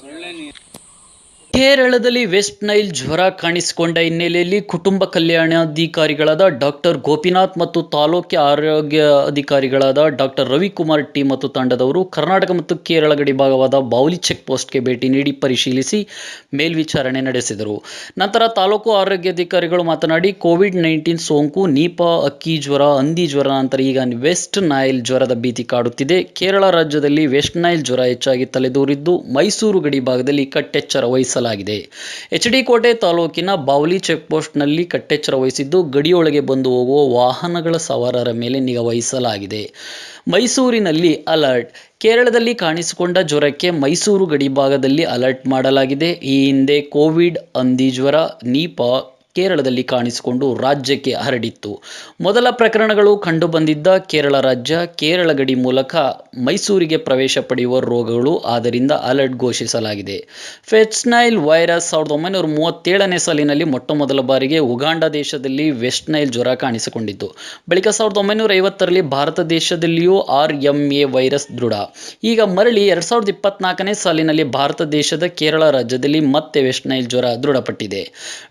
ಸುಳ್ಳೆ ಕೇರಳದಲ್ಲಿ West Nile ಜ್ವರ ಕಾಣಿಸಿಕೊಂಡ ಹಿನ್ನೆಲೆಯಲ್ಲಿ ಕುಟುಂಬ ಕಲ್ಯಾಣಾಧಿಕಾರಿಗಳಾದ ಡಾಕ್ಟರ್ ಗೋಪಿನಾಥ್ ಮತ್ತು ತಾಲೂಕು ಆರೋಗ್ಯ ಅಧಿಕಾರಿಗಳಾದ ಡಾಕ್ಟರ್ ರವಿಕುಮಾರ್ ಟಿ ಮತ್ತು ತಂಡದವರು ಕರ್ನಾಟಕ ಮತ್ತು ಕೇರಳ ಗಡಿ ಭಾಗವಾದ ಬಾವಲಿ ಚೆಕ್ ಪೋಸ್ಟ್ಗೆ ಭೇಟಿ ನೀಡಿ ಪರಿಶೀಲಿಸಿ ಮೇಲ್ವಿಚಾರಣೆ ನಡೆಸಿದರು. ನಂತರ ತಾಲೂಕು ಆರೋಗ್ಯಾಧಿಕಾರಿಗಳು ಮಾತನಾಡಿ, ಕೋವಿಡ್ ನೈನ್ಟೀನ್ ಸೋಂಕು, ನೀಪಾ, ಅಕ್ಕಿ ಜ್ವರ, ಹಂದಿ ಜ್ವರ, ನಂತರ ಈಗ ವೆಸ್ಟ್ ನೈಲ್ ಜ್ವರದ ಭೀತಿ ಕಾಡುತ್ತಿದೆ. ಕೇರಳ ರಾಜ್ಯದಲ್ಲಿ ವೆಸ್ಟ್ ನೈಲ್ ಜ್ವರ ಹೆಚ್ಚಾಗಿ ತಲೆದೋರಿದ್ದು, ಮೈಸೂರು ಗಡಿ ಭಾಗದಲ್ಲಿ ಕಟ್ಟೆಚ್ಚರ ವಹಿಸಲಾಗಿದೆ. ಎಚ್ ಡಿ ಕೋಟೆ ತಾಲೂಕಿನ ಬಾವಲಿ ಚೆಕ್ ಪೋಸ್ಟ್ನಲ್ಲಿ ಕಟ್ಟೆಚ್ಚರ ವಹಿಸಿದ್ದು, ಗಡಿಯೊಳಗೆ ಬಂದು ಹೋಗುವ ವಾಹನಗಳ ಸವಾರರ ಮೇಲೆ ನಿಗಾ ವಹಿಸಲಾಗಿದೆ. ಮೈಸೂರಿನಲ್ಲಿ ಅಲರ್ಟ್. ಕೇರಳದಲ್ಲಿ ಕಾಣಿಸಿಕೊಂಡ ಜ್ವರಕ್ಕೆ ಮೈಸೂರು ಗಡಿ ಭಾಗದಲ್ಲಿ ಅಲರ್ಟ್ ಮಾಡಲಾಗಿದೆ. ಈ ಹಿಂದೆ ಕೋವಿಡ್, ಹಂದಿ ಜ್ವರ, ನೀಪಾ ಕೇರಳದಲ್ಲಿ ಕಾಣಿಸಿಕೊಂಡು ರಾಜ್ಯಕ್ಕೆ ಹರಡಿತ್ತು. ಮೊದಲ ಪ್ರಕರಣಗಳು ಕಂಡುಬಂದಿದ್ದ ಕೇರಳ ರಾಜ್ಯ, ಕೇರಳ ಗಡಿ ಮೂಲಕ ಮೈಸೂರಿಗೆ ಪ್ರವೇಶ ಪಡೆಯುವ ರೋಗಗಳು ಆದ್ದರಿಂದ ಅಲರ್ಟ್ ಘೋಷಿಸಲಾಗಿದೆ. ಫೆಟ್ಸ್ನೈಲ್ ವೈರಸ್ ಸಾವಿರದ ಒಂಬೈನೂರ ಮೂವತ್ತೇಳನೇ ಸಾಲಿನಲ್ಲಿ ಮೊಟ್ಟ ಮೊದಲ ಬಾರಿಗೆ ಉಗಾಂಡ ದೇಶದಲ್ಲಿ ವೆಸ್ಟ್ ನೈಲ್ ಜ್ವರ ಕಾಣಿಸಿಕೊಂಡಿತ್ತು. ಬಳಿಕ ಸಾವಿರದ ಒಂಬೈನೂರ ಐವತ್ತರಲ್ಲಿ ಭಾರತ ದೇಶದಲ್ಲಿಯೂ ಆರ್ ಎಂ ಎ ವೈರಸ್ ದೃಢ. ಈಗ ಮರಳಿ ಎರಡ್ ಸಾವಿರದ ಇಪ್ಪತ್ನಾಲ್ಕನೇ ಸಾಲಿನಲ್ಲಿ ಭಾರತ ದೇಶದ ಕೇರಳ ರಾಜ್ಯದಲ್ಲಿ ಮತ್ತೆ ವೆಸ್ಟ್ ನೈಲ್ ಜ್ವರ ದೃಢಪಟ್ಟಿದೆ.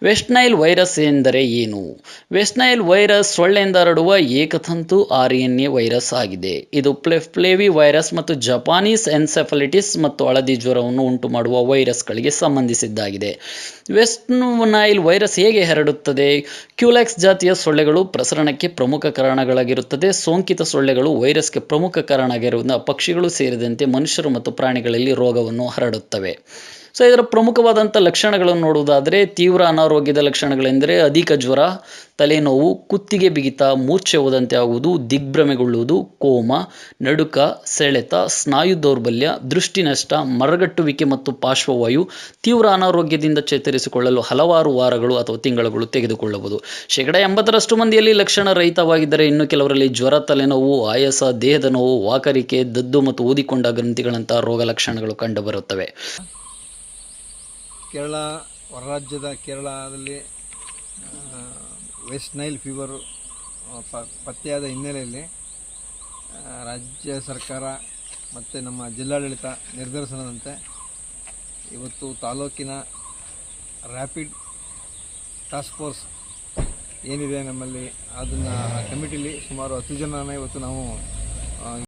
ವೆಸ್ಟ್ ನೈಲ್ ವೈರಸ್ ಎಂದರೆ ಏನು? ವೆಸ್ಟ್ ನೈಲ್ ವೈರಸ್ ಸೊಳ್ಳೆಯಿಂದ ಹರಡುವ ಏಕತಂತು ಆರ್ ಎನ್ ಎ ವೈರಸ್ ಆಗಿದೆ. ಇದು ಪ್ಲೆಫ್ ವೈರಸ್ ಮತ್ತು ಜಪಾನೀಸ್ ಎನ್ಸೆಫಲಿಟಿಸ್ ಮತ್ತು ಹಳದಿ ಜ್ವರವನ್ನು ಉಂಟು ಮಾಡುವ ವೈರಸ್ಗಳಿಗೆ ಸಂಬಂಧಿಸಿದ್ದಾಗಿದೆ. ವೆಸ್ಟ್ ನೈಲ್ ವೈರಸ್ ಹೇಗೆ ಹರಡುತ್ತದೆ? ಕ್ಯೂಲೆಕ್ಸ್ ಜಾತಿಯ ಸೊಳ್ಳೆಗಳು ಪ್ರಸರಣಕ್ಕೆ ಪ್ರಮುಖ ಕಾರಣಗಳಾಗಿರುತ್ತದೆ. ಸೋಂಕಿತ ಸೊಳ್ಳೆಗಳು ವೈರಸ್ಗೆ ಪ್ರಮುಖ ಕಾರಣ ಆಗಿರುವುದರಿಂದ ಪಕ್ಷಿಗಳು ಸೇರಿದಂತೆ ಮನುಷ್ಯರು ಮತ್ತು ಪ್ರಾಣಿಗಳಲ್ಲಿ ರೋಗವನ್ನು ಹರಡುತ್ತವೆ. ಸೊ ಇದರ ಪ್ರಮುಖವಾದಂಥ ಲಕ್ಷಣಗಳನ್ನು ನೋಡುವುದಾದರೆ ತೀವ್ರ ಅನಾರೋಗ್ಯದ ಲಕ್ಷಣಗಳೆಂದರೆ ಅಧಿಕ ಜ್ವರ, ತಲೆನೋವು, ಕುತ್ತಿಗೆ ಬಿಗಿತ, ಮೂರ್ಛೆ ಹೋದಂತೆ ಆಗುವುದು, ದಿಗ್ಭ್ರಮೆಗೊಳ್ಳುವುದು, ಕೋಮ, ನಡುಕ, ಸೆಳೆತ, ಸ್ನಾಯು ದೌರ್ಬಲ್ಯ ದೃಷ್ಟಿನಷ್ಟ ಮರಗಟ್ಟುವಿಕೆ ಮತ್ತು ಪಾರ್ಶ್ವವಾಯು ತೀವ್ರ ಅನಾರೋಗ್ಯದಿಂದ ಚೇತರಿಸಿಕೊಳ್ಳಲು ಹಲವಾರು ವಾರಗಳು ಅಥವಾ ತಿಂಗಳುಗಳು ತೆಗೆದುಕೊಳ್ಳಬಹುದು. ಶೇಕಡ ಎಂಬತ್ತರಷ್ಟು ಮಂದಿಯಲ್ಲಿ ಲಕ್ಷಣ ರಹಿತವಾಗಿದ್ದರೆ ಇನ್ನು ಕೆಲವರಲ್ಲಿ ಜ್ವರ, ತಲೆನೋವು, ಆಯಾಸ, ದೇಹದ ನೋವು, ವಾಕರಿಕೆ, ದದ್ದು ಮತ್ತು ಊದಿಕೊಂಡ ಗ್ರಂಥಿಗಳಂತಹ ರೋಗ ಲಕ್ಷಣಗಳು ಕಂಡುಬರುತ್ತವೆ. ಕೇರಳ, ಹೊರರಾಜ್ಯದ ಕೇರಳದಲ್ಲಿ ವೆಸ್ಟ್ ನೈಲ್ ಫೀವರು ಪತ್ತೆಯಾದ ಹಿನ್ನೆಲೆಯಲ್ಲಿ ರಾಜ್ಯ ಸರ್ಕಾರ ಮತ್ತು ನಮ್ಮ ಜಿಲ್ಲಾಡಳಿತ ನಿರ್ಧರಿಸದಂತೆ ಇವತ್ತು ತಾಲೂಕಿನ ರ್ಯಾಪಿಡ್ ಟಾಸ್ಕ್ ಫೋರ್ಸ್ ಏನಿದೆ ನಮ್ಮಲ್ಲಿ, ಅದನ್ನು ಕಮಿಟಿಲಿ ಸುಮಾರು ಹತ್ತು ಜನನ ಇವತ್ತು ನಾವು